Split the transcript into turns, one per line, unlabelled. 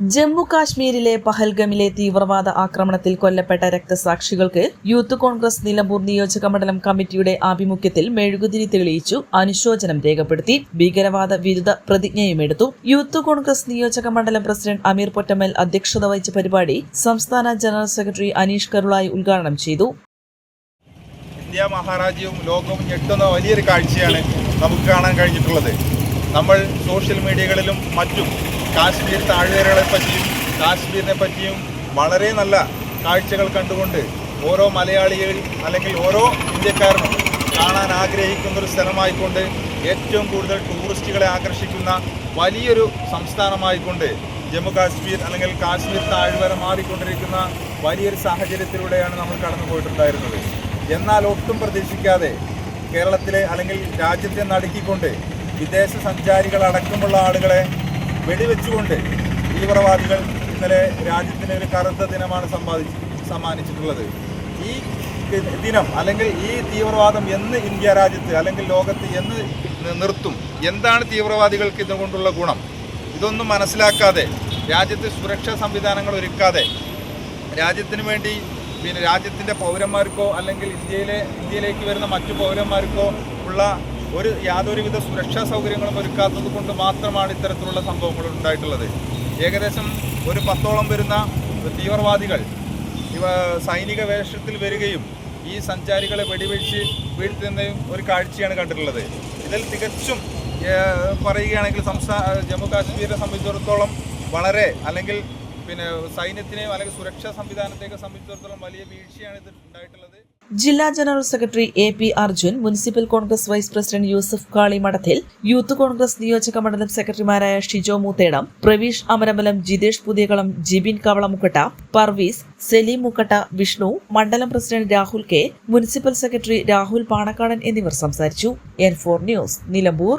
Jammu കാശ്മീരിലെ പഹൽഗമിലെ തീവ്രവാദ ആക്രമണത്തിൽ കൊല്ലപ്പെട്ട രക്തസാക്ഷികൾക്ക് യൂത്ത് കോൺഗ്രസ് നിലമ്പൂർ നിയോജക മണ്ഡലം കമ്മിറ്റിയുടെ ആഭിമുഖ്യത്തിൽ മെഴുകുതിരി തെളിയിച്ചു. അനുശോചനം രേഖപ്പെടുത്തി. ഭീകരവാദ വിരുദ്ധ പ്രതിജ്ഞയുമെടുത്തു. യൂത്ത് കോൺഗ്രസ് നിയോജക മണ്ഡലം പ്രസിഡന്റ് അമീർ പൊറ്റമ്മൽ അധ്യക്ഷത വഹിച്ച പരിപാടി സംസ്ഥാന ജനറൽ സെക്രട്ടറി അനീഷ് കരുളായി ഉദ്ഘാടനം ചെയ്തു.
ഇന്ത്യ മഹാരാജ്യവും ലോകവും ഞെട്ടുന്ന വലിയൊരു കാഴ്ചയാണ് നമുക്ക് കാണാൻ കഴിഞ്ഞിട്ടുള്ളത്. നമ്മൾ സോഷ്യൽ മീഡിയകളിലും മറ്റും കാശ്മീർ താഴ്വരകളെ പറ്റിയും കാശ്മീരിനെ പറ്റിയും വളരെ നല്ല കാഴ്ചകൾ കണ്ടുകൊണ്ട് ഓരോ മലയാളികൾ അല്ലെങ്കിൽ ഓരോ ഇന്ത്യക്കാരനും കാണാൻ ആഗ്രഹിക്കുന്ന ഒരു സ്ഥലമായിക്കൊണ്ട് ഏറ്റവും കൂടുതൽ ടൂറിസ്റ്റുകളെ ആകർഷിക്കുന്ന വലിയൊരു സംസ്ഥാനമായിക്കൊണ്ട് ജമ്മു കാശ്മീർ അല്ലെങ്കിൽ കാശ്മീർ താഴ്വര മാറിക്കൊണ്ടിരിക്കുന്ന വലിയൊരു സാഹചര്യത്തിലൂടെയാണ് നമ്മൾ കടന്നു പോയിട്ടുണ്ടായിരുന്നത് എന്നാൽ ഒട്ടും പ്രതീക്ഷിക്കാതെ കേരളത്തിലെ അല്ലെങ്കിൽ രാജ്യത്തെ നടുക്കിക്കൊണ്ട് വിദേശ സഞ്ചാരികൾ അടക്കമുള്ള ആളുകളെ വെടിവെച്ചുകൊണ്ട് തീവ്രവാദികൾ ഇന്നലെ രാജ്യത്തിന് ഒരു കറുത്ത ദിനമാണ് സമ്പാദിച്ച് സമ്മാനിച്ചിട്ടുള്ളത്. ഈ ദിനം അല്ലെങ്കിൽ ഈ തീവ്രവാദം എന്ന് ഇന്ത്യ രാജ്യത്ത് അല്ലെങ്കിൽ ലോകത്ത് എന്ന് നിർത്തും. എന്താണ് തീവ്രവാദികൾക്ക് ഇതുകൊണ്ടുള്ള ഗുണം? ഇതൊന്നും മനസ്സിലാക്കാതെ രാജ്യത്ത് സുരക്ഷാ സംവിധാനങ്ങൾ ഒരുക്കാതെ രാജ്യത്തിന് വേണ്ടി പിന്നെ രാജ്യത്തിന്റെ പൗരന്മാർക്കോ അല്ലെങ്കിൽ ഇന്ത്യയിലെ ഇന്ത്യയിലേക്ക് വരുന്ന മറ്റു പൗരന്മാർക്കോ ഉള്ള ഒരു യാതൊരുവിധ സുരക്ഷാ സൗകര്യങ്ങളും ഒരുക്കാത്തത് കൊണ്ട് മാത്രമാണ് ഇത്തരത്തിലുള്ള സംഭവങ്ങൾ ഉണ്ടായിട്ടുള്ളത്. ഏകദേശം ഒരു പത്തോളം വരുന്ന തീവ്രവാദികൾ ഇവ സൈനിക വേഷത്തിൽ വരികയും ഈ സഞ്ചാരികളെ വെടിവെച്ച് വീഴ്ത്തുന്നതും ഒരു കാഴ്ചയാണ് കണ്ടിട്ടുള്ളത്. ഇതിൽ തികച്ചും പറയുകയാണെങ്കിൽ സംസ്ഥാന ജമ്മു കാശ്മീരിനെ സംബന്ധിച്ചിടത്തോളം വളരെ അല്ലെങ്കിൽ പിന്നെ സൈന്യത്തിനെയും അല്ലെങ്കിൽ സുരക്ഷാ സംവിധാനത്തെയൊക്കെ സംബന്ധിച്ചിടത്തോളം വലിയ വീഴ്ചയാണ് ഇത് ഉണ്ടായിട്ടുള്ളത്.
ജില്ലാ general secretary A P Arjun municipal Congress vice president Yusuf Kali Madathil youth Congress നിയോജക മണ്ഡലം സെക്രട്ടറിമാരായ ഷിജോ മൂത്തേടം പ്രവീഷ് അമരമലം ജിതേഷ് പുതിയകളം ജിബിൻ കവളമുക്കട്ട പർവീസ് സലീം മുക്കട്ട വിഷ്ണു മണ്ഡലം president Rahul K municipal secretary Rahul Panakkadan എന്നിവർ സംസാരിച്ചു. N four news Nilambur.